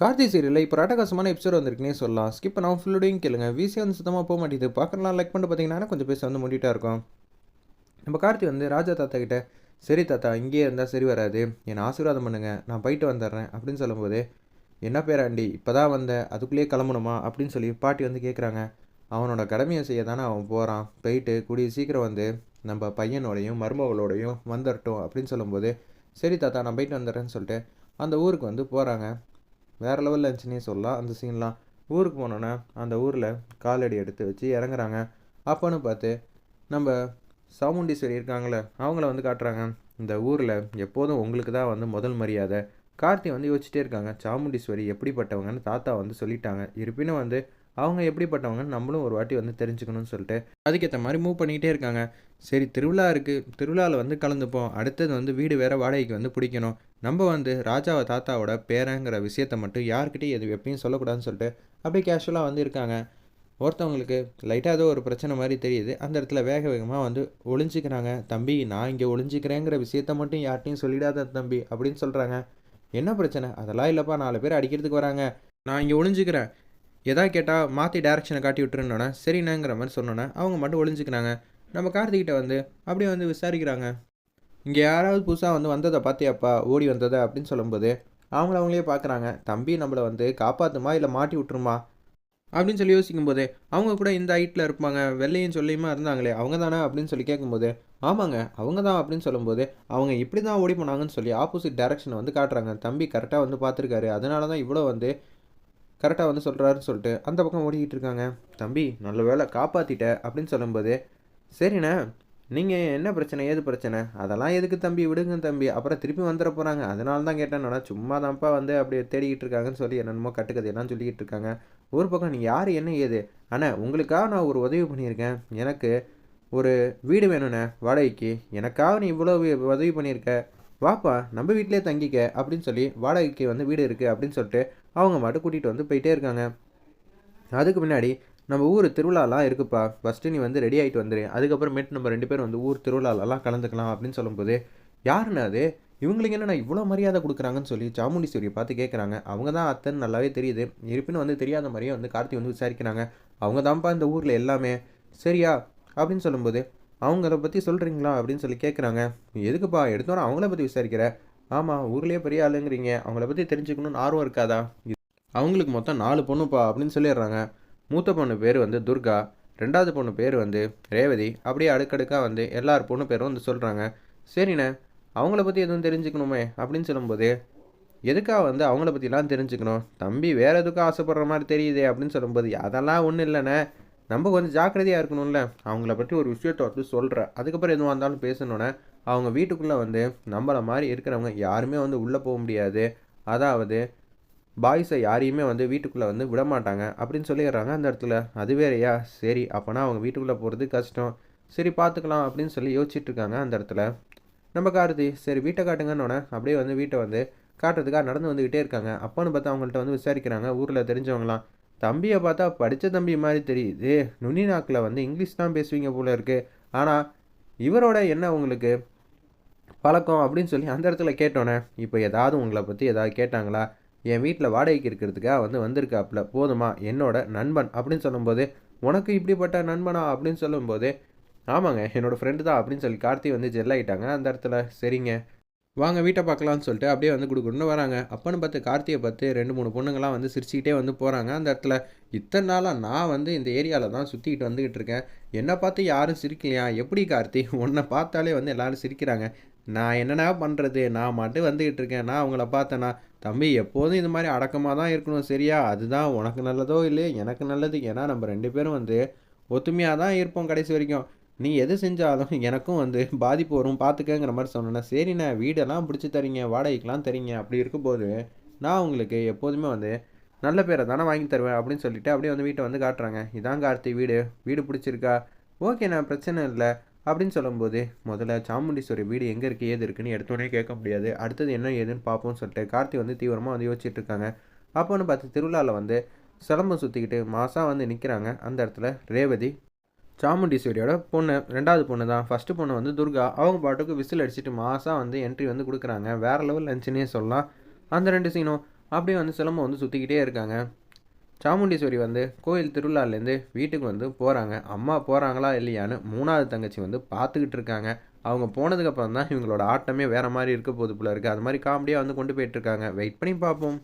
கார்த்தி சீரியலில் இப்போ ராட்டகாசமான எபிசோட் வந்திருக்குனே சொல்லலாம். ஸ்கிப் பண்ணாமல் ஃபுல்லோடையும் கேளுங்க. விசி வந்து சுத்தமாக போக மாட்டேது பார்க்கலாம் லைக் பண்ணிட்டு பார்த்தீங்கன்னா கொஞ்சம் பேச வந்து முடிட்டா இருக்கும். நம்ம கார்த்தி வந்து ராஜா தாத்தா கிட்ட சரி தாத்தா இங்கேயே இருந்தால் சரி வராது. என்னை ஆசீர்வாதம் பண்ணுங்க. நான் போயிட்டு வந்துடுறேன். அப்படின்னு சொல்லும்போது என்ன பேராண்டி? இப்போ தான் வந்த அதுக்குள்ளேயே கிளம்பணுமா? அப்படின்னு சொல்லி பாட்டி வந்து கேட்குறாங்க அவனோட கடமையை செய்ய தானே அவன் போகிறான் போயிட்டு கூடிய சீக்கிரம் வந்து நம்ம பையனோடையும் மருமகளோடையும் வந்துடட்டும் அப்படின்னு சொல்லும்போது சரி தாத்தா நான் போயிட்டு வந்துடுறேன்னு சொல்லிட்டு அந்த ஊருக்கு வந்து போகிறாங்க வேறு லெவலில் இருந்துச்சுன்னே சொல்லலாம். அந்த சீன்லாம் ஊருக்கு போனோன்னே அந்த ஊரில் காலடி எடுத்து வச்சு இறங்குறாங்க. அப்போன்னு பார்த்து நம்ம சாமுண்டீஸ்வரி இருக்காங்களே அவங்கள வந்து காட்டுறாங்க. இந்த ஊரில் எப்போதும் உங்களுக்கு தான் வந்து முதல் மரியாதை. கார்த்தி வந்து யோசிச்சுட்டே இருக்காங்க சாமுண்டீஸ்வரி எப்படிப்பட்டவங்கன்னு தாத்தா வந்து சொல்லிட்டாங்க. இருப்பினும் வந்து அவங்க எப்படிப்பட்டவங்கன்னு நம்மளும் ஒரு வாட்டி வந்து தெரிஞ்சுக்கணும்னு சொல்லிட்டு அதுக்கேற்ற மாதிரி மூவ் பண்ணிக்கிட்டே இருக்காங்க. சரி திருவிழா இருக்குது திருவிழாவில் வந்து கலந்துப்போம். அடுத்தது வந்து வீடு வேறு வாடகைக்கு வந்து பிடிக்கணும். நம்ம வந்து ராஜாவை தாத்தாவோட பேரங்கிற விஷயத்தை மட்டும் யார்கிட்டையும் எது எப்பயும் சொல்லக்கூடாதுன்னு சொல்லிட்டு அப்படியே கேஷுவலாக வந்து இருக்காங்க. ஒருத்தவங்களுக்கு லைட்டாக ஏதோ ஒரு பிரச்சனை மாதிரி தெரியுது. அந்த இடத்துல வேக வேகமாக வந்து ஒளிஞ்சிக்கிறாங்க. தம்பி நான் இங்கே ஒளிஞ்சிக்கிறேங்கிற விஷயத்த மட்டும் யார்ட்டையும் சொல்லிடாத தம்பி அப்படின்னு சொல்கிறாங்க என்ன பிரச்சனை? அதெல்லாம் இல்லைப்பா. நாலு பேர் அடிக்கிறதுக்கு வராங்க. நான் இங்கே ஒளிஞ்சிக்கிறேன். எதா கேட்டால் மாற்றி டேரெக்ஷனை காட்டி விட்டுருந்தோன்னே சரிண்ணேங்கிற மாதிரி சொன்னோன்னே அவங்க மட்டும் ஒளிஞ்சிக்கிறாங்க. நம்ம கார்த்திகிட்ட வந்து அப்படியே வந்து விசாரிக்கிறாங்க. இங்கே யாராவது புதுசாக வந்து வந்ததை பார்த்தியாப்பா? ஓடி வந்ததை அப்படின்னு சொல்லும்போது அவங்கள அவங்களே பார்க்குறாங்க. தம்பி நம்மளை வந்து காப்பாற்றுமா இல்லை மாட்டி விட்டுருமா? அப்படின்னு சொல்லி யோசிக்கும்போது அவங்க கூட இந்த ஹைட்டில் இருப்பாங்க வெள்ளையும் சொல்லியுமா இருந்தாங்களே அவங்க தானே அப்படின்னு சொல்லி கேட்கும்போது ஆமாங்க அவங்க தான் அப்படின்னு சொல்லும்போது அவங்க இப்படி தான் ஓடி போனாங்கன்னு சொல்லி ஆப்போசிட் டைரக்ஷனை வந்து காட்டுறாங்க. தம்பி கரெக்டாக வந்து பார்த்துருக்காரு. அதனால தான் இவ்வளோ வந்து கரெக்டாக வந்து சொல்கிறாருன்னு சொல்லிட்டு அந்த பக்கம் ஓடிக்கிட்டு இருக்காங்க. தம்பி நல்ல வேலை காப்பாற்றிட்ட அப்படின்னு சொல்லும்போது சரிண்ணே நீங்கள் என்ன பிரச்சனை ஏது பிரச்சனை? அதெல்லாம் எதுக்கு தம்பி? விடுங்க தம்பி. அப்புறம் திருப்பி வந்துட போகிறாங்க அதனால தான் கேட்டேன் சும்மா தான்ப்பா வந்து அப்படியே தேடிக்கிட்டு இருக்காங்கன்னு சொல்லி என்னென்னமோ கட்டுக்கதையெல்லாம் சொல்லிக்கிட்டு இருக்காங்க. ஒரு பக்கம் நீங்கள் யார் என்ன ஏது? அண்ணா உங்களுக்காக நான் ஒரு உதவி பண்ணியிருக்கேன். எனக்கு ஒரு வீடு வேணுண்ணே வாடகைக்கு. எனக்காக நீ இவ்வளோ உதவி பண்ணியிருக்க. வாப்பா நம்ம வீட்டிலே தங்கிக்க அப்படின்னு சொல்லி வாடகைக்கு வந்து வீடு இருக்குது அப்படின்னு சொல்லிட்டு அவங்க மட்டும் கூட்டிகிட்டு வந்து போயிட்டே இருக்காங்க. அதுக்கு முன்னாடி நம்ம ஊர் திருவிழாலாம் இருக்குப்பா. ஃபஸ்ட்டு நீ வந்து ரெடி ஆகிட்டு வந்துடு அதுக்கப்புறமேட்டு நம்ம ரெண்டு பேரும் வந்து ஊர் திருவிழாலலாம் கலந்துக்கலாம் அப்படின்னு சொல்லும்போது யாருன்னு அது? இவங்களுக்கு என்ன இவ்வளோ மரியாதை கொடுக்குறாங்கன்னு சொல்லி சாமுண்டீஸ்வரியை பார்த்து கேட்குறாங்க. அவங்க தான் அத்தன்னு நல்லாவே தெரியுது. இருப்பினும் வந்து தெரியாத மாதிரியே வந்து கார்த்தி வந்து விசாரிக்கிறாங்க. அவங்க தான்ப்பா இந்த ஊரில் எல்லாமே. சரியா? அப்படின்னு சொல்லும்போது அவங்கள பற்றி சொல்கிறீங்களா அப்படின்னு சொல்லி கேட்குறாங்க. எதுக்குப்பா? எடுத்தோன்னா அவங்கள பற்றி விசாரிக்கிற? ஆமாம் ஊர்லேயே பெரிய ஆளுங்கிறீங்க. அவங்கள பற்றி தெரிஞ்சுக்கணும்னு ஆர்வம் இருக்காதா? அவங்களுக்கு மொத்தம் நாலு பொண்ணுப்பா அப்படின்னு சொல்லிடுறாங்க. மூத்த பொண்ணு பேர் வந்து துர்கா ரெண்டாவது பொண்ணு பேர் வந்து ரேவதி. அப்படியே அடுக்கடுக்காக வந்து எல்லார் பொண்ணு பேரும் வந்து சொல்கிறாங்க சரிண்ணே அவங்கள பற்றி எதுவும் தெரிஞ்சுக்கணுமே அப்படின்னு சொல்லும்போது எதுக்காக வந்து அவங்கள பற்றிலாம் தெரிஞ்சுக்கணும்? தம்பி வேறு எதுக்கும் ஆசைப்படுற மாதிரி தெரியுதே அப்படின்னு சொல்லும்போது அதெல்லாம் ஒன்றும் இல்லைண்ணே நம்ம கொஞ்சம் ஜாக்கிரதையாக இருக்கணும்ல. அவங்கள பற்றி ஒரு விஷயத்த வந்து சொல்கிறேன் அதுக்கப்புறம் எதுவாக இருந்தாலும் பேசணுன்னே அவங்க வீட்டுக்குள்ளே வந்து நம்மளை மாதிரி இருக்கிறவங்க யாருமே வந்து உள்ளே போக முடியாது. அதாவது பாய்ஸை யாரையுமே வந்து வீட்டுக்குள்ளே வந்து விட மாட்டாங்க அப்படின்னு சொல்லிடுறாங்க. அந்த இடத்துல அது வேறையா? சரி அப்போனா அவங்க வீட்டுக்குள்ளே போகிறது கஷ்டம். சரி பார்த்துக்கலாம் அப்படின்னு சொல்லி யோசிச்சுட்டு இருக்காங்க அந்த இடத்துல. நம்ம கார்த்தி சரி வீட்டை காட்டுங்கன்னொன்னே அப்படியே வந்து வீட்டை வந்து காட்டுறதுக்காக நடந்து வந்துக்கிட்டே இருக்காங்க. அப்பான்னு பார்த்தா அவங்கள்ட்ட வந்து விசாரிக்கிறாங்க. ஊரில் தெரிஞ்சவங்களாம் தம்பியை பார்த்தா படித்த தம்பி மாதிரி தெரியுது. நுனி நாக்கில் வந்து இங்கிலீஷ் தான் பேசுவீங்க போல இருக்குது ஆனால் இவரோட என்ன உங்களுக்கு பழக்கம்? அப்படின்னு சொல்லி அந்த இடத்துல கேட்டோன்னே இப்போ ஏதாவது உங்களை பற்றி ஏதாவது கேட்டாங்களா? என் வீட்டில் வாடகைக்கு இருக்கிறதுக்காக வந்து வந்திருக்காப்புல போதுமா? என்னோட நண்பன் அப்படின்னு சொல்லும்போது உனக்கு இப்படிப்பட்ட நண்பனா? அப்படின்னு சொல்லும்போது ஆமாங்க என்னோடய ஃப்ரெண்டு தான் அப்படின்னு சொல்லி கார்த்தி வந்து ஜெல்லாயிட்டாங்க அந்த இடத்துல. சரிங்க. வாங்க வீட்டை பார்க்கலான்னு சொல்லிட்டு அப்படியே வந்து கொடுக்கணும்னு வராங்க. அப்பன்னு பார்த்து கார்த்தியை பார்த்து ரெண்டு மூணு பொண்ணுங்களாம் வந்து சிரிச்சுக்கிட்டே வந்து போகிறாங்க அந்த இடத்துல. இத்தனை நாளாக நான் வந்து இந்த ஏரியாவில் தான் சுற்றிக்கிட்டு வந்துக்கிட்டு இருக்கேன். என்னை பார்த்து யாரும் சிரிக்கலையா? எப்படி கார்த்தி? உன்னை பார்த்தாலே வந்து எல்லோரும் சிரிக்கிறாங்க. நான் என்னென்னா பண்ணுறது நான் மட்டும் வந்துக்கிட்டு இருக்கேன். நான் அவங்கள பார்த்தேன்னா தம்பி எப்போதும் இந்த மாதிரி அடக்கமாக தான் இருக்கணும் சரியா? அதுதான் உனக்கு நல்லதோ இல்லையோ எனக்கு நல்லது. ஏன்னா நம்ம ரெண்டு பேரும் வந்து ஒத்துமையாக தான் இருப்போம் கடைசி வரைக்கும். நீ எது செஞ்சாலும் எனக்கும் வந்து பாதிப்பு வரும். பார்த்துக்கங்கிற மாதிரி சொன்னேன்னா சரிண்ணே வீடெல்லாம் பிடிச்சி தரீங்க வாடகைக்கெலாம் தரீங்க. அப்படி இருக்கும்போது நான் உங்களுக்கு எப்போதுமே வந்து நல்ல பேரை தானே வாங்கி தருவேன் அப்படின்னு சொல்லிட்டு அப்படியே வந்து வீட்டை வந்து காட்டுறாங்க. இதான் கார்த்தி வீடு. வீடு பிடிச்சிருக்கா? ஓகேண்ணா பிரச்சனை இல்லை. அப்படின்னு சொல்லும்போது முதல்ல சாமுண்டீஸ்வரி வீடு எங்கே இருக்குது ஏது இருக்குன்னு எடுத்தோடனே கேட்க முடியாது. அடுத்தது என்ன ஏதுன்னு பார்ப்போம்னு சொல்லிட்டு கார்த்தி வந்து தீவிரமாக வந்து யோசிச்சுட்டு இருக்காங்க. அப்போன்னு பார்த்து திருவிழாவில் வந்து சிலம்பம் சுற்றிக்கிட்டு மாதம் வந்து நிற்கிறாங்க அந்த இடத்துல ரேவதி சாமுண்டீஸ்வரியோட பொண்ணு ரெண்டாவது பொண்ணு தான். ஃபஸ்ட்டு பொண்ணு வந்து துர்கா. அவங்க பாட்டுக்கு விசில் அடிச்சுட்டு மாதம் வந்து என்ட்ரி வந்து கொடுக்குறாங்க. வேறு லெவல் லஞ்சுன்னே சொல்லலாம். அந்த ரெண்டு சீனும் அப்படியே வந்து சிலம்பம் வந்து சுற்றிக்கிட்டே இருக்காங்க. சாமுண்டீஸ்வரி வந்து கோயில் திருவிழாலேருந்து வீட்டுக்கு வந்து போகிறாங்க அம்மா போகிறாங்களா இல்லையான்னு மூணாவது தங்கச்சி வந்து பார்த்துக்கிட்டு இருக்காங்க. அவங்க போனதுக்கப்புறம் தான் இவங்களோட ஆட்டமே வேறு மாதிரி இருக்க போது போல இருக்குது அது மாதிரி காமெடியாக வந்து கொண்டு போயிட்டுருக்காங்க வெயிட் பண்ணி பார்ப்போம்.